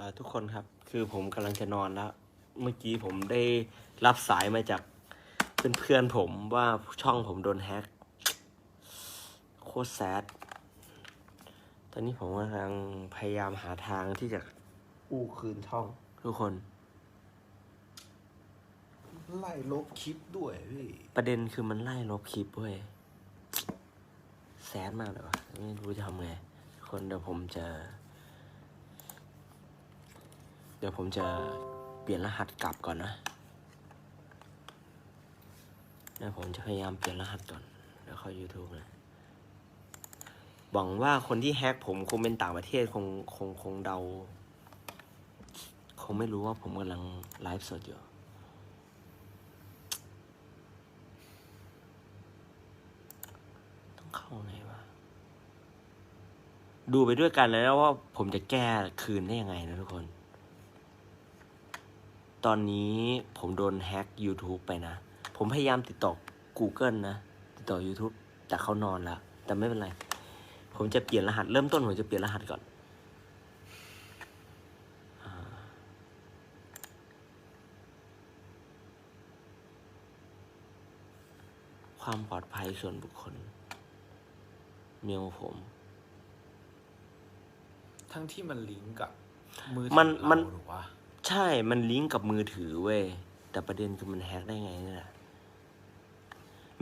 อ่าทุกคนครับคือผมกำลังจะนอนแล้ว เมื่อกี้ผมได้รับสายมาจากเพื่อนๆผมว่าช่องผมโดนแฮ็กโคตรแซดตอนนี้ผมกำลังพยายามหาทางที่จะกู้คืนช่อง ทุกคน ไล่ลบคลิปด้วยพี่ ประเด็นคือมันไล่ลบคลิปเว้ยแซดมากเลยวะไม่รู้จะทำไงทุกคนเดี๋ยวผมจะ เดี๋ยวผมจะเปลี่ยนรหัสกลับก่อนนะเดี๋ยวผมจะพยายามเปลี่ยนรหัสก่อนเดี๋ยวเข้า YouTube นะหวังว่าคนที่แฮกผมคงเป็นต่างประเทศคงคงคงเดา คงไม่รู้ว่าผมกำลังไลฟ์สดอยู่ต้องเข้าไงวะดูไปด้วยกันแล้วว่าผมจะแก้คืนได้ยังไงนะทุกคน ตอนนี้ผมโดนแฮ็ก YouTube ไปนะ ผมพยายามติดต่อ Google นะ ติดต่อ YouTube แต่เขานอนแล้วแต่ไม่เป็นไร ผมจะเปลี่ยนรหัส เริ่มต้นผมจะเปลี่ยนรหัสก่อนอ่าความปลอดภัยส่วนบุคคล เมลผม ทั้งที่มันลิงก์กับมือมันถือมัน เราหรือว่า ใช่มันลิงก์กับมือถือเว้ย แต่ประเด็นคือมันแฮ็กได้ไงเนี่ย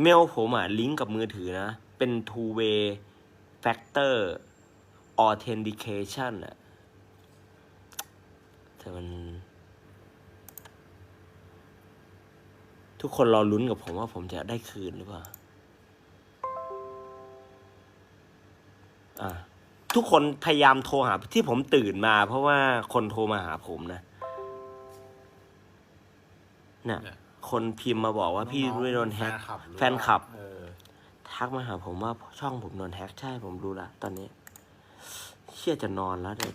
เมลผมอะลิงก์กับมือถือนะ เป็น two way factor authentication อะแต่มัน ทุกคนรอลุ้นกับผมว่าผมจะได้คืนหรือเปล่า อะ ทุกคนพยายามโทรหาที่ผมตื่นมา เพราะว่าคนโทรมาหาผมนะ เนี่ยเนี่ย คนพิมพ์มาบอกว่าพี่น้องๆไม่โดนแฮ็กฟนคลับหรือแฟนคลับว่าเออทักมาหาผมว่าช่องผมโดนแฮ็กใช่ผมรู้ละตอนนี้ เชี่ยจะนอนแล้วเดี๋ยว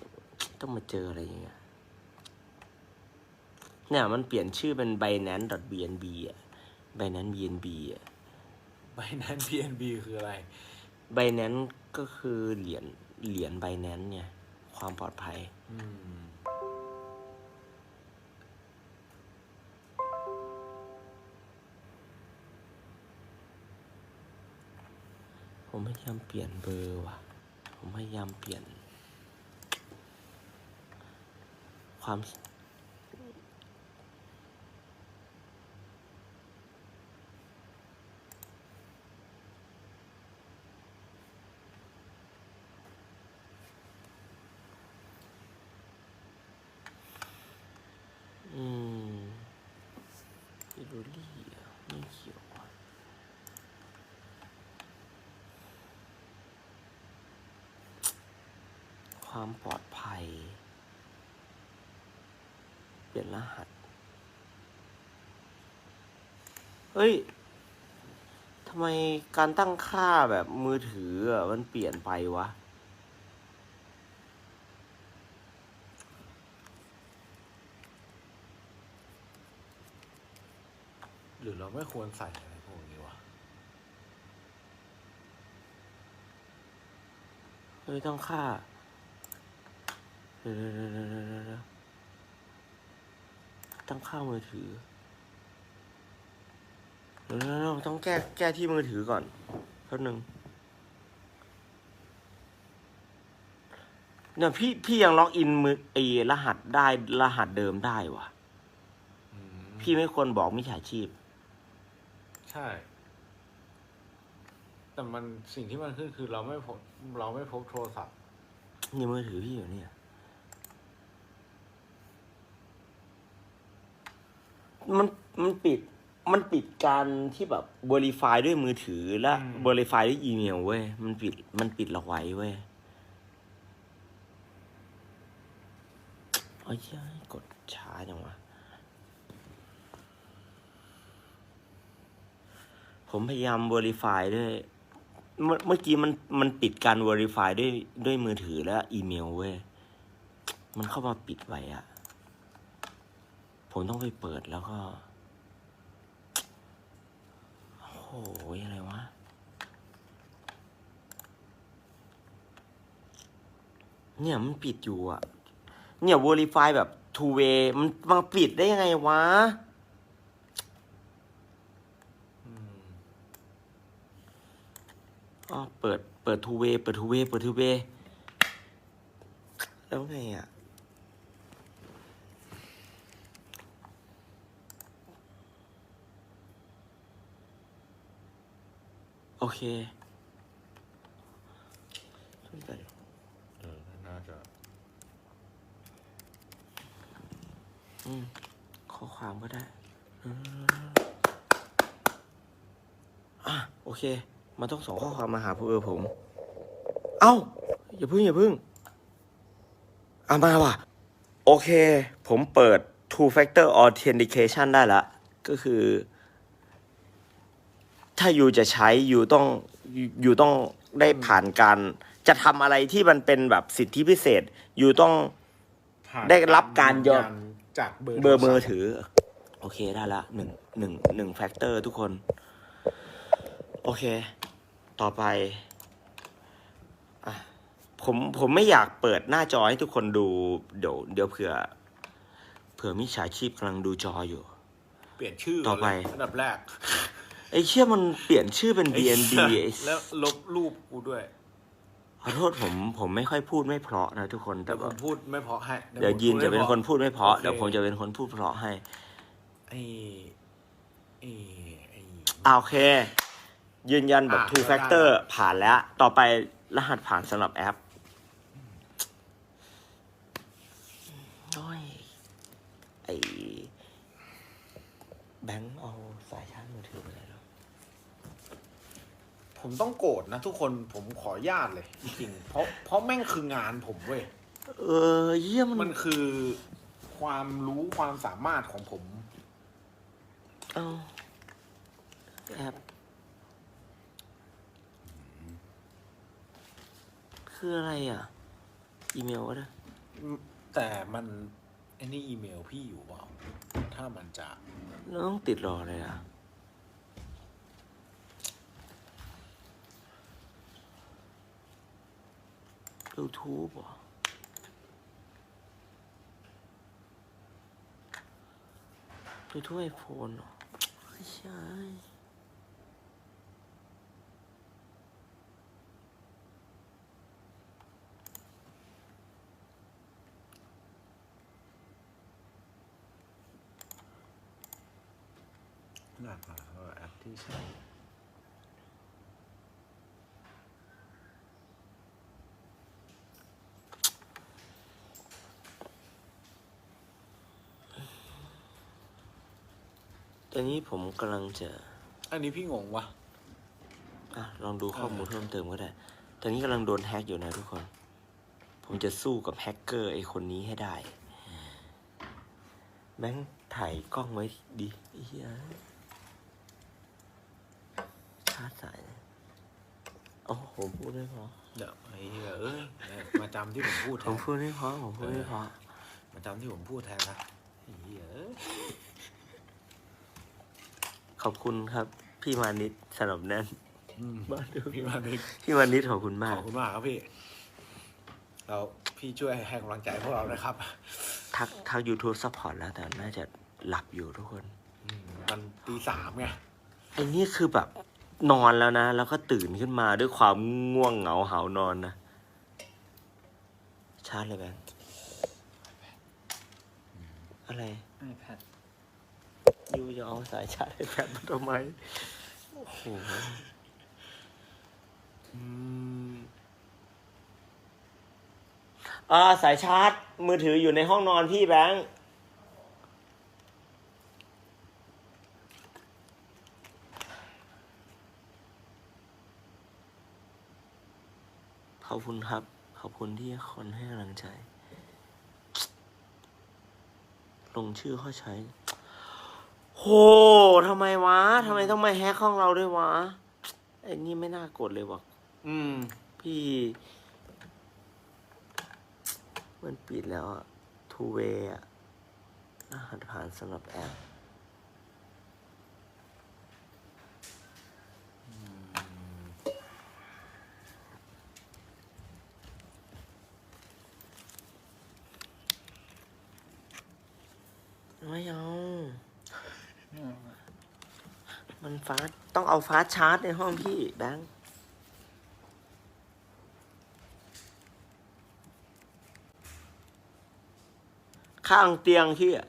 ต้องมาเจออะไรอย่างเงี้ยเนี่ยมันเปลี่ยนชื่อเป็น binance.bnb อะ binance.bnb อะไบนั้น PNB คืออะไร binance ก็คือเหรียญเหรียญ binance เนี่ย ความปลอดภัย อืม ผมพยายามเปลี่ยนเบอร์ว่ะ ผมพยายามเปลี่ยน ความอืมอิรูลี่อะไม่เขียวอะ ความปลอดภัย เปลี่ยนรหัส เฮ้ยทำไมการตั้งค่าแบบมือถืออะมันเปลี่ยนไปวะหรือเราไม่ควรใส่อะไรพวกนี้วะเฮ้ยต้องค่า เดี๋ยวเดี๋ยวเดี๋ยวตั้งค่ามือถือเดี๋ยวต้องแก้แก้ที่มือถือก่อนแป๊บนึงเนี่ยพี่พี่ยังล็อกอินมือไอรหัสได้รหัสเดิมได้วะพี่ไม่ควรบอกมิจฉาชีพ ใช่ แต่มันสิ่งที่มันขึ้นคือเราไม่พบเราไม่พบโทรศัพท์นี่มือถือพี่อยู่เนี่ย มันมันปิดมันปิดการที่แบบ verify ด้วยมือถือและ verify ด้วยอีเมลเว้ยมันปิดมันปิดเราไว้เว้ยเอ้ยเหี้ยกดช้าจังวะ ผมพยายาม verify ด้วย เมื่อเมื่อกี้มันมันปิดการ verify ด้วยด้วยมือถือและอีเมลเว้ย มันเข้ามาปิดไว้อะ ผมต้องไปเปิดแล้วก็ โอ้โหอะไรวะ เนี่ยมันปิดอยู่อะเนี่ย verify แบบ two way มันมาปิดได้ยังไงวะอ๋อเปิด เปิด two way เปิด two way เปิด two way แล้วไงอะ โอเคเออน่าจะอืมข้อความก็ได้อืมอะโอเค มันต้องส่งข้อความมาหาพวกเออผม เอ้า อย่าพึ่งอย่าพึ่งอะมาว่ะ โอเค ผมเปิด two factor authentication ได้ละ ก็คือ ถ้าอยู่จะใช้อยู่ต้องอยู่ต้องได้ผ่านการ จะทำอะไรที่มันเป็นแบบสิทธิพิเศษ อยู่ต้อง ผ่านได้รับการยอมนจากเบอร์เบอร์มือโทศัพท์ถือ โอเคได้ละหนึ่งหนึ่งหนึ่งแฟกเตอร์ทุกคน โอเค ต่อไปอะผมผมไม่อยากเปิดหน้าจอให้ทุกคนดู เดี๋ยวเดี๋ยวเผื่อ เผื่อมิจฉาชีพกำลังดูจออยู่ เปลี่ยนชื่อต่อไปก่นเลยอันดับแรก ไอ้เชี่ยมันเปลี่ยนชื่อเป็น BNB ไอ้แล้วลบรูปกูด้วยขอโทษผมผมไม่ค่อยพูดไม่เพราะนะทุกคนแต่แต่ผว่ามพูดไม่เพราะให้เดี๋ยวยินจะเป็นคนพูดพูดไม่เพราะโอเคเดี๋ยวผมจะเป็นคนพูดเพราะให้ ไอ้ไอ้ไอ้ อ่าโอเค ยืนยันแบบ อะ two ได้ factor ได้ ผ่านแล้ว ต่อไปรหัสผ่านสำหรับแอปโอ้ยไอแบงค์เอาสายชาร์จมือถือไปไหนแล้ว ผมต้องโกรธนะทุกคนผมขออนุญาตเลยจริงๆเพราะเพราะแม่งคืองานผมเว้ย เออเยี่ยมมัมันนคือความรู้ความสามารถของผม เอาแอปคืออะไรอะ อีเมลก็ได้แต่มันไอ้นี่อีเมลพี่อยู่เปล่า ถ้ามันจะแล้วต้องติดรอเลยอะ YouTube เหรอ YouTube ไอโฟนเหรอไม่ใช่น่าจะแอปที่ใช้ ตอนนี้ผมกำลังจะอันนี้พี่งงวะ อะลองดูข้อมูลเพิ่มเติมก็ได้ ตอนนี้กำลังโดนแฮ็กอยู่นะทุกคน ผมจะสู้กับแฮกเกอร์ไอคนนี้ให้ได้แบงค์ถ่ายกล้องไว้ดิไอ้เฮียชาร์จสายเลยโอ้ผมพูดไม่พอเดี๋ยวไอ้เหี้ยเอ้ย มาจำที่ผมพูดแทผมนพูดไม่พอผมพูดไม่พอ มาจำที่ผมพูดแทนนะไอ้เหี้ยเอ้ย ขอบคุณครับ พี่มานิดสนับแน่นอืมมาดูพี่มานิกพี่มานิดขอบคุณขมากอบคุณมากครับพี่ เราพี่ช่วยให้กำลังใจพวกเรานะครับทักทัก YouTube Support แล้วแต่น่าจะหลับอยู่ทุกคน อืมมันตีสามไงไอ้นี่คือแบบนอนแล้วนะ แล้วก็ตื่นขึ้นมาด้วยความง่วงเหงาหานอนนะ ชาร์จเลยแบงค์อะไร iPad ยูจะเอาสายชาร์จไอแพดมาทำไม โอ้โหอืมอ่าสายชาร์จ มือถืออยู่ในห้องนอนพี่แบงค์ขอบคุณครับ ขอบคุณที่คนให้กำลังใจ ลงชื่อเขาใช้ โหทำไมวะทำไมต้องมาแฮกห้องเราด้วยวะไอ้นี่ไม่น่ากดเลยวะอืม พี่ มันปิดแล้วอะทูเวอะรหัสผ่านสำหรับแอปไม่เอา มันฟาสต้องเอาฟาสชาร์จในห้องพี่แบงค์ข้างเตียงพี่อะ